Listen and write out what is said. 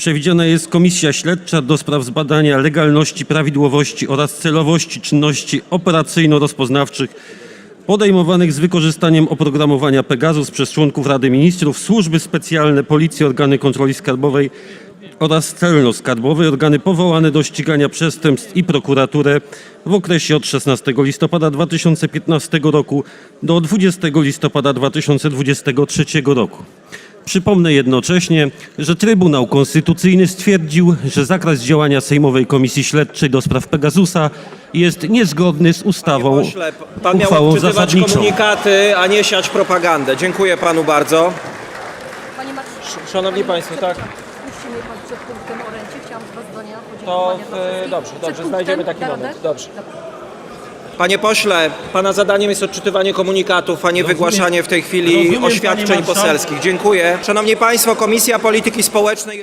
Przewidziana jest komisja śledcza do spraw zbadania legalności, prawidłowości oraz celowości czynności operacyjno-rozpoznawczych podejmowanych z wykorzystaniem oprogramowania Pegasus przez członków Rady Ministrów, służby specjalne, policję, organy kontroli skarbowej oraz celno-skarbowe, organy powołane do ścigania przestępstw i prokuraturę w okresie od 16 listopada 2015 roku do 20 listopada 2023 roku. Przypomnę jednocześnie, że Trybunał Konstytucyjny stwierdził, że zakres działania Sejmowej Komisji Śledczej do spraw Pegasusa jest niezgodny z ustawą, Pośle, pan miał uchwałą odczytywać zasadniczą. komunikaty, a nie siać propagandę. Dziękuję panu bardzo. Panie marszałku, Szanowni państwo, tak. Puści mnie pan przed punktem orędzie. Chciałam z was To podziękowania dla wszystkich. dobrze, Przed dobrze, punktem znajdziemy taki moment. Dobrze. Dobra. Panie pośle, pana zadaniem jest odczytywanie komunikatów, a nie wygłaszanie w tej chwili Rozumiem, oświadczeń poselskich. Dziękuję. Szanowni państwo, Komisja Polityki Społecznej